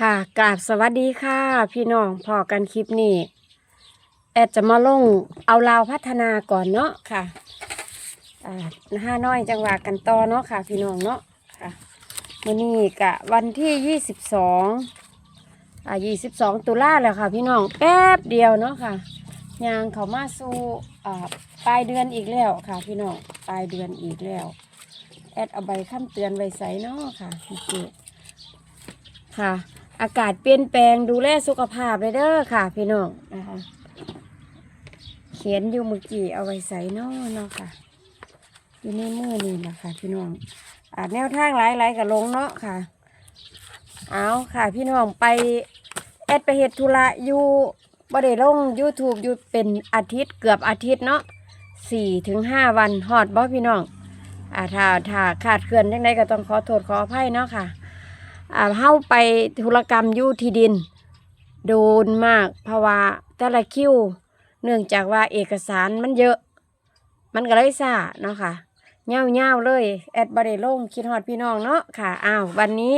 ค่ะกราบสวัสดีค่ะ พี่น้องพอกันคลิปนี้ แอดจะมาลงเอาลาวพัฒนาก่อนเนาะค่ะอ่าห้าน้อยจังหวะกันต่อเนาะค่ะ พี่น้องเนาะค่ะวันนี้กะวันที่ยี่สิบสองอ่ายี่สิบสองตุลาแล้วค่ะ พี่น้องแป๊บเดียวเนาะค่ะยางเขามาสู่อ่าปลายเดือนอีกแล้วค่ะ พี่น้องปลายเดือนอีกแล้ว แอดเอาใบคำเตือนไว้ใส่เนาะค่ะพี่เจค่ะ อากาศเปลี่ยนแปลงดูแลสุขภาพเลยเด้อค่ะ พี่น้องนะคะ เขียนอยู่มือกี้เอาไว้ใส่เนาะเนาะค่ะ อยู่ในมือนี่นะคะ พี่น้องอ่าแนวทางหลายๆกับลงเนาะค่ะ เอาค่ะ พี่น้องไปแอดไปเฮ็ดธุระอยู่บ่ได้ลง YouTube อยู่เป็นอาทิตย์เกือบอาทิตย์เนาะสี่ถึงห้าวันฮอดบ่พี่น้องอ่าถ้าถ้าขาดเกินยังไงก็ต้องขอโทษขออภัยเนาะค่ะ เฮาไปธุรกรรมอยู่ที่ดิน โดนมากเพราะว่าแต่ละคิว เนื่องจากว่าเอกสารมันเยอะ มันก็เลยซ่าเนาะค่ะเง่าๆเลย แอดบริลงคิดฮอดพี่น้องเนาะค่ะอ้าววันนี้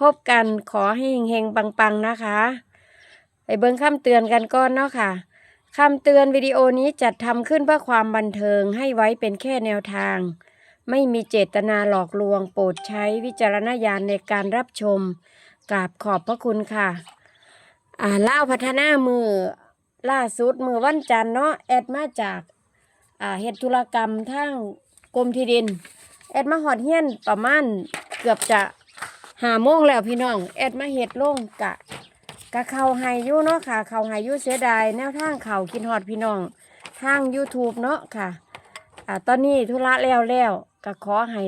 พบกันขอให้เฮงๆปังๆนะคะไปเบิ่งคำเตือนกันก่อนเนาะค่ะคำเตือนวิดีโอนี้จัดทำขึ้นเพื่อความบันเทิงให้ไว้เป็นแค่แนวทาง ไม่มีเจตนาหลอกลวง โปรดใช้วิจารณญาณในการรับชมกราบขอบพระคุณค่ะ อ่าเล่าพัฒนามือล่าสุดมือวันจันทร์เนาะแอดมาจากอ่าเฮ็ดธุรกรรมทางกรมที่ดิน แอดมาหอดเฮียนประมาณเกือบจะหาโมงแล้วพี่น้อง แอดมาเฮ็ดลงกะกะเขาหายยู่เนาะค่ะ เขาหายยู่เสียดายแนวทางเขากินฮอดพี่น้องทาง YouTube เนาะค่ะ อ่าตอนนี้ธุระแล้วแล้วก็ขอให้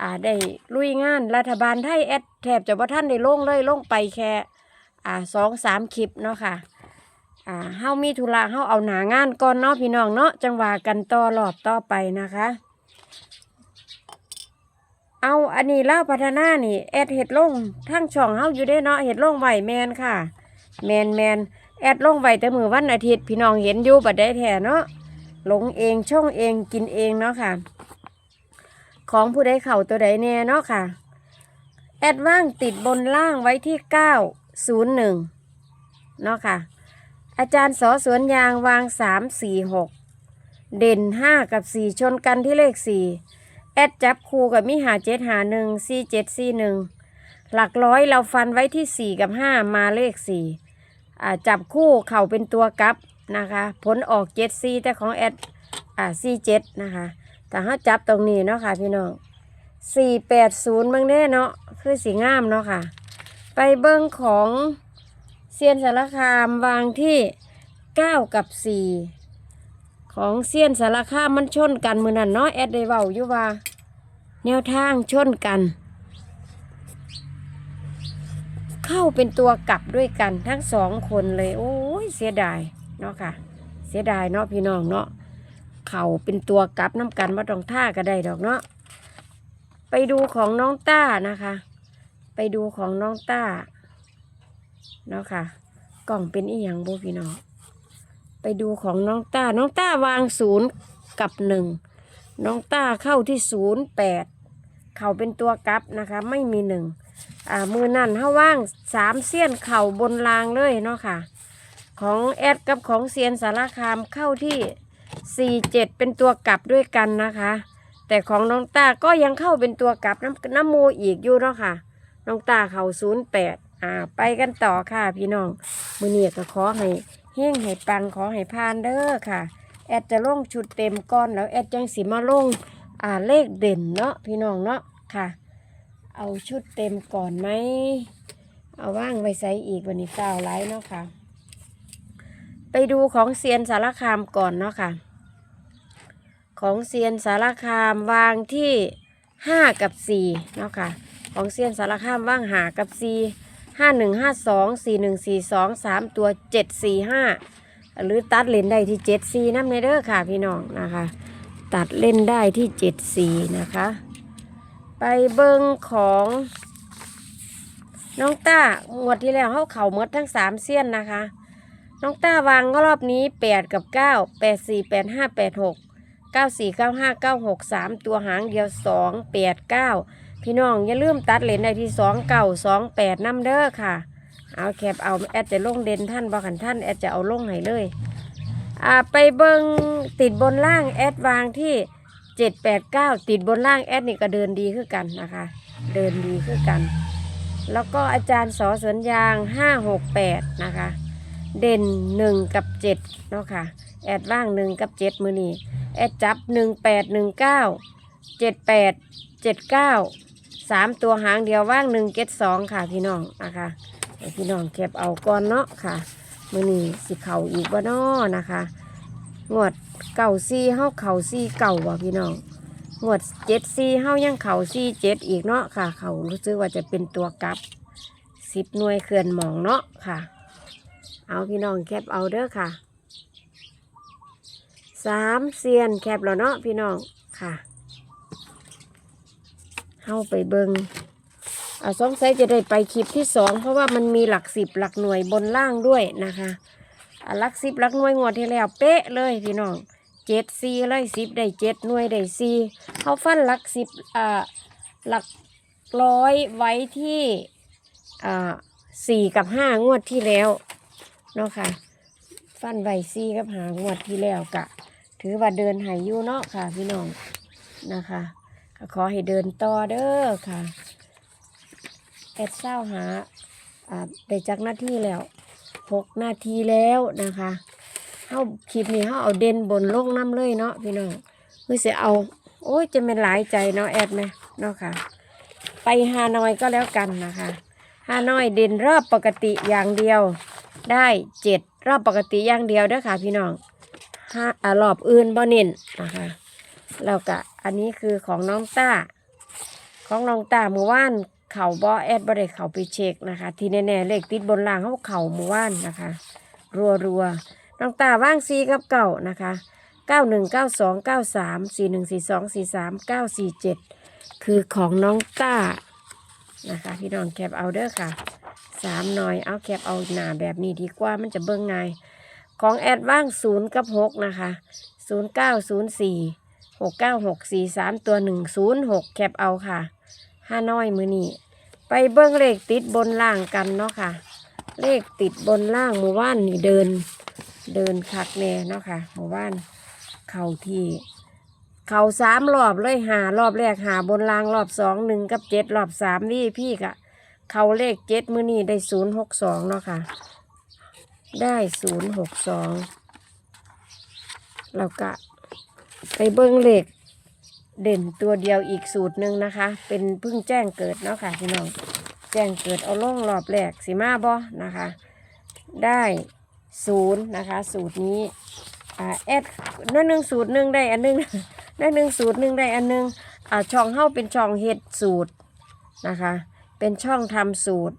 อ่าได้ลุยงานรัฐบาลไทยแอดแทบจะว่าท่านได้ลงเลยลงไปแค่อ่าสองสามคลิปเนาะค่ะอ่าเฮามีธุระเฮาเอาหนางานก่อนเนาะพี่น้องเนาะจังหวะกันต่อรอบต่อไปนะคะ เอาอันนี้เล่าพัฒนานี่แอดเห็ดลงทั้งช่องเฮาอยู่ได้เนาะเห็ดลงไหวแมนค่ะ แมนแมนแอดลงไหวแต่มือวันอาทิตย์พี่น้องเห็นอยู่บัดได้แท้เนาะ หลงเองช่องเองกินเองเนาะค่ะ ของผู้ใดเข่าตัวใดแน่เนาะค่ะ แอดว่างติดบนล่างไว้ที่ 901 เนาะค่ะ อาจารย์สอสวนยางวาง 3 4 6 เด่น 5 กับ 4 ชนกันที่เลข 4 แอดจับคู่กับมิหาเจ็ดหาหนึ่งสี่เจ็ดสี่หนึ่งหลักร้อยเราฟันไว้ที่ 4 กับ 5 มาเลข4อ่จับคู่เข่าเป็นตัวกับ นะคะ ผลออกเจ็ดซีแต่ของแอดอ่าซีเจ็ดนะคะแต่ถ้าจับตรงนี้เนาะค่ะพี่น้องสี่แปดศูนย์บางเด้เนาะคือสีงามเนาะค่ะ ไปเบิ้งของเซียนสารคามวางที่เก้ากับสี่ของเซียนสารคามมันชนกันมือนั่นเนาะแอดได้เว้าอยู่ว่า แนวทางชนกัน เข้าเป็นตัวกลับด้วยกันทั้งสองคนเลย โอ้ยเสียดาย เนาะค่ะ เสียดายเนาะพี่น้องเนาะเข่าเป็นตัวกลับน้ำกันว่าต้องท่าก็ได้ดอกเนาะไปดูของน้องต้านะคะ ไปดูของน้องต้าเนาะค่ะ กล่องเป็นอีหยังบูพี่น้องไปดูของน้องต้าน้องต้าวางศูนย์กับหนึ่งน้องต้าเข้าที่ศูนย์แปดเข่าเป็นตัวกลับนะคะ ไม่มีหนึ่งอ่ามือนั่นเขาว่างสามเสี้ยนเข่าบนรางเลยเนาะค่ะ ของแอดกับของเซียนสารคามเข้าที่สี่เป็นตัวกลับด้วยกันนะคะ แต่ของน้องตาก็ยังเข้าเป็นตัวกลับน้ำน้ำมูอีกอยู่เนาะค่ะ น้องตาเข่าศูนย์แปดอ่าไปกันต่อค่ะพี่น้องมือเนี่ยก็ขอให้เฮงให้ปังขอให้พานเด้อค่ะ แอดจะลงชุดเต็มก้อนแล้วแอดจังสีมาลงอ่าเลขเด่นเนาะพี่น้องเนาะค่ะ เอาชุดเต็มก่อนไหมเอาว่างไว้ใส่อีกวันนี้เก้าไลท์เนาะค่ะ ไปดูของเซียนสารคามก่อนเนาะค่ะ ของเซียนสารคามวางที่ห้ากับสี่เนาะค่ะ ของเซียนสารคามว่างหากับสี่ห้าหนึ่งห้าสองสี่หนึ่งสี่สองสามตัวเจ็ดสี่ห้าหรือตัดเล่นได้ที่เจ็ดสี่น้ำในเด้อค่ะพี่น้องนะคะ ตัดเล่นได้ที่เจ็ดสี่นะคะ ไปเบิงของน้องต้างวดที่แล้วเขาเข่าหมดทั้งสามเสี้ยนนะคะ น้องต้าวางรอบนี้แปดกับเก้าแปดสี่แปดห้าแปดหกเก้าสี่เก้าห้าเก้าหกสามตัวหางเดียวสองแปดเก้าพี่น้องอย่าลืมตัดเลนในที่สองเก้าสองแปดน้ำเด้อค่ะ เอาแคปเอาแอดจะลงเด่นท่านบอกขันท่านแอดจะเอาลงให้เลยอ่าไปเบิงติดบนล่างแอดวางที่เจ็ดแปดเก้าติดบนล่างแอดนี่ก็เดินดีขึ้นกันนะคะ เดินดีขึ้นกัน แล้วก็อาจารย์สอสวนยางห้าหกแปดนะคะ เด่นหนึ่งกับเจ็ดเนาะค่ะ แอดว่างหนึ่งกับเจ็ดมือนี้แอดจับหนึ่งแปดหนึ่งเก้าเจ็ดแปดเจ็ดเก้าสามตัวหางเดียวว่างหนึ่งเจ็ดสองค่ะพี่น้องนะคะพี่น้องเก็บเอาก่อนเนาะค่ะมือนี้สิเข่าอีกว่านาะนะคะงวดเก่าซีเฮาเข่าซีเก่าว่ะพี่น้องงวดเจ็ดซีเฮายังเข่าซีเจ็ดอีกเนาะค่ะ เขารู้สึกว่าจะเป็นตัวกลับสิบหน่วยเขื่อนหมองเนาะค่ะ เอาพี่น้องแคปเอาเด้อค่ะสามเซียนแคปแล้วเนาะพี่น้องค่ะเข้าไปเบิงอ่าสงสัยจะได้ไปคลิปที่สองเพราะว่ามันมีหลักสิบหลักหน่วยบนล่างด้วยนะคะอ่าหลักสิบหลักหน่วยงวดที่แล้วเป๊ะเลยพี่น้องเจ็ดซีเลยสิบได้เจ็ดหน่วยได้ซีเขาฟันหลักสิบอ่าหลักร้อยไว้ที่อ่าสี่กับห้างวดที่แล้ว เนาะค่ะ ฟันใบซี่กับหางวดที่แล้วกะ ถือว่าเดินหายยู่เนาะค่ะ พี่น้องนะคะก็ขอให้เดินต่อเด้อค่ะแอดเศร้าหาได้จักหน้าที่แล้วหกนาทีแล้วนะคะเฮาคลิปนี้เฮาเอาเด่นบนโลงน้ำเลยเนาะพี่น้องเพื่อจะเอา โอ้ยจะเป็นหลายใจเนาะแอดไหมเนาะค่ะ ไปฮานอยก็แล้วกันนะคะฮานอยเด่นรอบปกติอย่างเดียว ได้เจ็ดรอบปกติอย่างเดียวเด้อค่ะพี่น้องห้าอ่ารอบอื่นบ่เน้นนะคะแล้วก็อันนี้คือของน้องต้า ของน้องต้าเมื่อวานเข่าบอแอดบ่ได้เข่าไปเช็คนะคะ ที่แน่ๆเลขติดบนล่างเขาเข่าเมื่อวานนะคะรัวรัวๆน้องต้าว่างซีกับเก่านะคะเก้าหนึ่งเก้าสองเก้าสามสี่หนึ่งสี่สองสี่สามเก้าสี่เจ็ดคือของน้องต้านะคะ พี่น้องแคปเอาเด้อค่ะ สามหน่อยเอาแคปเอาหนาแบบนี้ดีกว่ามันจะเบิ่งง่ายของแอดว่างศูนย์กับหกนะคะศูนย์เก้าศูนย์สี่หกเก้าหกสี่สามตัวหนึ่งศูนย์หกแคปเอาค่ะห้าน้อยมือนี้ไปเบิ่งเลขติดบนล่างกันเนาะค่ะ เลขติดบนล่างหมู่บ้านนี่เดิน เดินคักแน่เนาะค่ะหมู่บ้านเข่าที่เข่าสามรอบเลยหารอบแรกหาบนล่างรอบสองหนึ่งกับเจ็ดรอบสามนี่พี่กะ เขาเลขเจ็ดมือนี่ได้ศูนย์หกสองเนาะค่ะ ได้ศูนย์หกสองแล้วก็ไปเบิ้งเลขเด่นตัวเดียวอีกสูตรหนึ่งนะคะ เป็นพิ่งแจ้งเกิดเนาะค่ะพี่น้อง แจ้งเกิดเอาล่องรอบแรกสีมาบอนะคะ ได้ศูนย์นะคะ สูตรนี้อ่าแอดนั่นหนึ่งสูตรหนึ่งได้อันหนึงนั่นหนึ่งสูตรหนึ่งได้อันหนึงอ่าช่องเฮ้าเป็นช่องเฮ็ดสูตรนะคะ เป็นช่องทำสูตร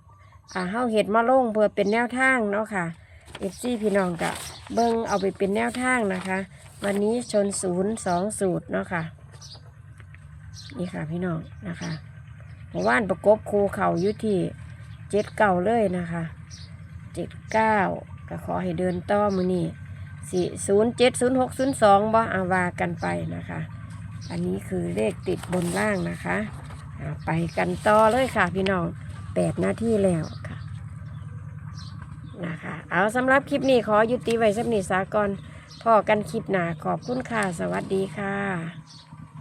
อ่าเฮาเห็ดมาลงเพื่อเป็นแนวทางเนาะค่ะเอฟซีพี่น้องกะเบิ้งเอาไปเป็นแนวทางนะคะ วันนี้ชนศูนย์สองสูตรเนาะค่ะนี่ค่ะพี่น้องนะคะหมู่บ้านประกบคูเข่ายู่ที่เจ็ดเก้าเลยนะคะเจ็ดเก้าก็ขอให้เดินต่อมือนี่สี่ศูนย์เจ็ดศูนย์หกศูนย์สองบ่อาวากันไปนะคะ อันนี้คือเลขติดบนล่างนะคะ ไปกันต่อเลยค่ะพี่น้องแปดนาทีแล้วค่ะนะคะเอาสำหรับคลิปนี้ขอยุติไว้สักนิดสากอนพอกันคลิปหนาขอบคุณค่ะ สวัสดีค่ะ